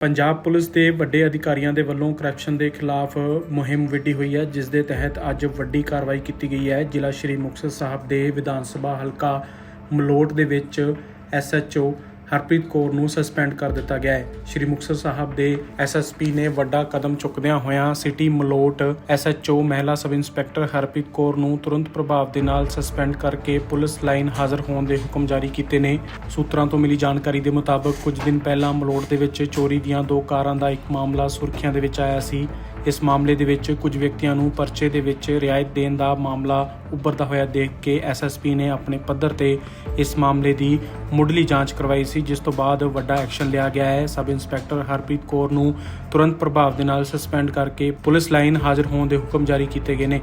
Punjab police ਦੇ ਵੱਡੇ ਅਧਿਕਾਰੀਆਂ ਦੇ ਵੱਲੋਂ ਕਰਪਸ਼ਨ ਦੇ ਖਿਲਾਫ ਮੁਹਿੰਮ ਵਿੱਢੀ ਹੋਈ ਹੈ, ਜਿਸ ਦੇ ਤਹਿਤ ਅੱਜ ਵੱਡੀ ਕਾਰਵਾਈ ਕੀਤੀ ਗਈ ਹੈ। ਜ਼ਿਲ੍ਹਾ ਸ਼੍ਰੀ ਮੁਕਤਸਰ ਸਾਹਿਬ ਦੇ ਵਿਧਾਨ ਸਭਾ ਹਲਕਾ ਮਲੋਟ ਦੇ ਵਿੱਚ ਐਸਐਚਓ ਹਰਪ੍ਰੀਤ ਕੌਰ ਨੂੰ ਸਸਪੈਂਡ ਕਰ ਦਿੱਤਾ ਗਿਆ ਹੈ। ਸ਼੍ਰੀ ਮੁਕਤਸਰ ਸਾਹਿਬ ਦੇ ਐਸਐਸਪੀ ਨੇ ਵੱਡਾ ਕਦਮ ਚੁੱਕਦਿਆਂ ਹੋਇਆਂ ਸਿਟੀ ਮਲੋਟ ਐਸਐਚਓ ਮਹਿਲਾ ਸਬ ਇੰਸਪੈਕਟਰ ਹਰਪ੍ਰੀਤ ਕੌਰ ਨੂੰ ਤੁਰੰਤ ਪ੍ਰਭਾਵ ਦੇ ਨਾਲ ਸਸਪੈਂਡ ਕਰਕੇ ਪੁਲਿਸ ਲਾਈਨ ਹਾਜ਼ਰ ਹੋਣ ਦੇ ਹੁਕਮ ਜਾਰੀ ਕੀਤੇ ਨੇ। ਸੂਤਰਾਂ ਤੋਂ ਮਿਲੀ ਜਾਣਕਾਰੀ ਦੇ ਮੁਤਾਬਕ ਕੁਝ ਦਿਨ ਪਹਿਲਾਂ ਮਲੋਟ ਦੇ ਵਿੱਚ ਚੋਰੀ ਦੀਆਂ ਦੋ ਕਾਰਾਂ ਦਾ ਇੱਕ ਮਾਮਲਾ ਸੁਰਖੀਆਂ ਦੇ ਵਿੱਚ ਆਇਆ ਸੀ। ਇਸ ਮਾਮਲੇ ਦੇ ਵਿੱਚ ਕੁਝ ਵਿਅਕਤੀਆਂ ਨੂੰ ਪਰਚੇ ਦੇ ਵਿੱਚ ਰਿਆਇਤ ਦੇਣ ਦਾ ਮਾਮਲਾ ਉੱਭਰਦਾ ਹੋਇਆ ਦੇਖ ਕੇ ਐਸਐਸਪੀ ਨੇ ਆਪਣੇ ਪੱਧਰ ਤੇ ਇਸ ਮਾਮਲੇ ਦੀ ਮੁੱਢਲੀ ਜਾਂਚ ਕਰਵਾਈ ਸੀ, ਜਿਸ ਤੋਂ ਬਾਅਦ ਵੱਡਾ ਐਕਸ਼ਨ ਲਿਆ ਗਿਆ ਹੈ। ਸਬ ਇੰਸਪੈਕਟਰ ਹਰਪ੍ਰੀਤ ਕੌਰ ਨੂੰ ਤੁਰੰਤ ਪ੍ਰਭਾਵ ਦੇ ਨਾਲ ਸਸਪੈਂਡ ਕਰਕੇ ਪੁਲਿਸ ਲਾਈਨ ਹਾਜ਼ਰ ਹੋਣ ਦੇ ਹੁਕਮ ਜਾਰੀ ਕੀਤੇ ਗਏ ਨੇ।